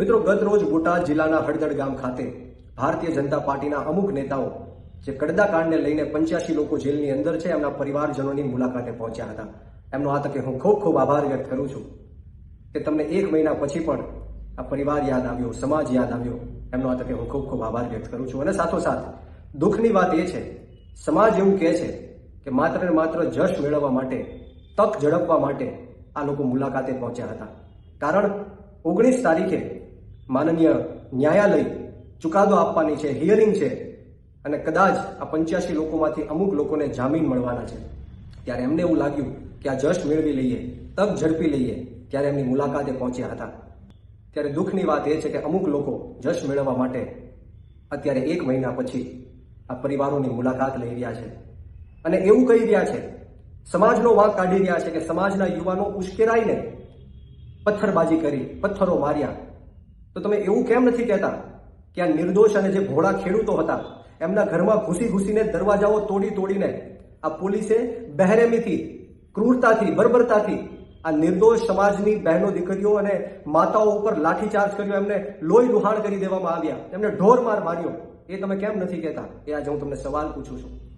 મિત્રો, ગત રોજ બોટાદ જિલ્લાના હળદડ ગામ ખાતે ભારતીય જનતા પાર્ટીના અમુક નેતાઓ, જે કડદા કાંડને લઈને પંચ્યાસી લોકો જેલની અંદર છે, એમના પરિવારજનોની મુલાકાતે પહોંચ્યા હતા. એમનો આ તકે હું ખૂબ ખૂબ આભાર વ્યક્ત કરું છું કે તમને એક મહિના પછી પણ આ પરિવાર યાદ આવ્યો, સમાજ યાદ આવ્યો. એમનો આ તકે હું ખૂબ ખૂબ આભાર વ્યક્ત કરું છું. અને સાથોસાથ, દુઃખની વાત એ છે, સમાજ એવું કહે છે કે માત્ર ને માત્ર જશ મેળવવા માટે, તક ઝડપવા માટે આ લોકો મુલાકાતે પહોંચ્યા હતા. કારણ, ઓગણીસ તારીખે માનનીય ન્યાયાલય ચુકાદો આપવાની છે હિયરિંગ છે અને કદાચ આ પંચ્યાસી લોકોમાંથી અમુક લોકોને જામીન મળવાના છે. ત્યારે એમને એવું લાગ્યું કે આ જશ મેળવી લઈએ, તક ઝડપી લઈએ ત્યારે એમની મુલાકાતે પહોંચ્યા હતા. ત્યારે દુઃખની વાત એ છે કે અમુક લોકો જશ મેળવવા માટે અત્યારે એક મહિના પછી આ પરિવારોની મુલાકાત લઈ રહ્યા છે. અને એવું કહી રહ્યા છે, સમાજનો વાંક કાઢી રહ્યા છે કે સમાજના યુવાનો ઉશ્કેરાઈને પથ્થરબાજી કરી, પથ્થરો માર્યા. તો તમે એવું કેમ નથી કહેતા કે આ નિર્દોષ અને જે ભોળા ખેડૂતો હતા, એમના ઘરમાં ઘૂસી ઘૂસીને દરવાજાઓ તોડી તોડીને આ પોલીસે બહેરેમીથી, ક્રૂરતાથી, બર્બરતાથી આ નિર્દોષ સમાજની બહેનો, દીકરીઓ અને માતાઓ ઉપર લાઠીચાર્જ કર્યો, એમને લોહી લુહાણ કરી દેવામાં આવ્યા, એમને ઢોર માર માર્યો. એ તમે કેમ નથી કહેતા? એ આજે હું તમને સવાલ પૂછું છું.